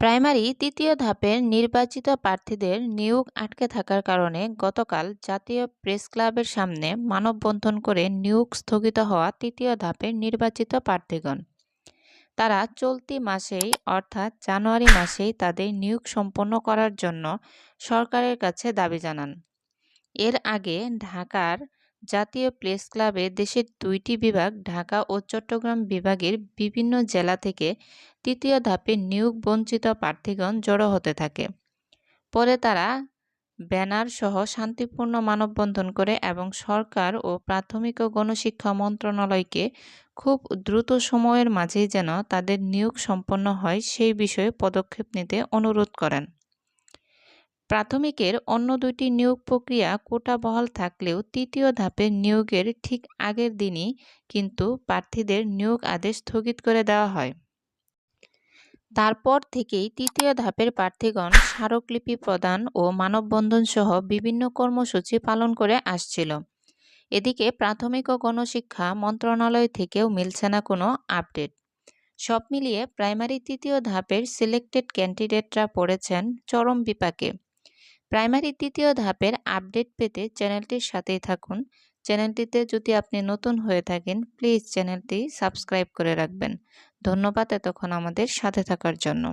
Primary তৃতীয় ধাপের নির্বাচিত প্রার্থীদের নিয়োগ আটকে থাকার কারণে গতকাল জাতীয় প্রেসক্লাবের সামনে মানববন্ধন করে নিয়োগ স্থগিত হওয়া তৃতীয় ধাপের নির্বাচিত প্রার্থীগণ। তারা চলতি মাসেই অর্থাৎ জানুয়ারি মাসেই তাদের নিয়োগ সম্পন্ন করার জন্য সরকারের কাছে দাবি জানান। এর আগে ঢাকার জাতীয় প্রেস ক্লাবে দেশের দুইটি বিভাগ, ঢাকা ও চট্টগ্রাম বিভাগের বিভিন্ন জেলা থেকে তৃতীয় ধাপে নিয়োগ বঞ্চিত প্রার্থীগণ জড়ো হতে থাকে। পরে তারা ব্যানার সহ শান্তিপূর্ণ মানববন্ধন করে এবং সরকার ও প্রাথমিক ও গণশিক্ষা মন্ত্রণালয়কে খুব দ্রুত সময়ের মাঝেই যেন তাদের নিয়োগ সম্পন্ন হয় সেই বিষয়ে পদক্ষেপ নিতে অনুরোধ করেন। প্রাথমিকের অন্য দুটি নিয়োগ প্রক্রিয়া কোটা বহাল থাকলেও তৃতীয় ধাপের নিয়োগের ঠিক আগের দিনই কিন্তু প্রার্থীদের নিয়োগ আদেশ স্থগিত করে দেওয়া হয়। তারপর থেকেই তৃতীয় ধাপের প্রার্থীগণ স্মারকলিপি প্রদান ও মানববন্ধন সহ বিভিন্ন কর্মসূচি পালন করে আসছিল। এদিকে প্রাথমিক ও গণশিক্ষা মন্ত্রণালয় থেকেও মিলছে না কোনো আপডেট। সব মিলিয়ে প্রাইমারি তৃতীয় ধাপের সিলেক্টেড ক্যান্ডিডেটরা পড়েছেন চরম বিপাকে। প্রাইমারি দ্বিতীয় ধাপের আপডেট পেতে চ্যানেলটির সাথেই থাকুন। চ্যানেলটিতে যদি আপনি নতুন হয়ে থাকেন, প্লিজ চ্যানেলটি সাবস্ক্রাইব করে রাখবেন। ধন্যবাদ এতক্ষণ আমাদের সাথে থাকার জন্য।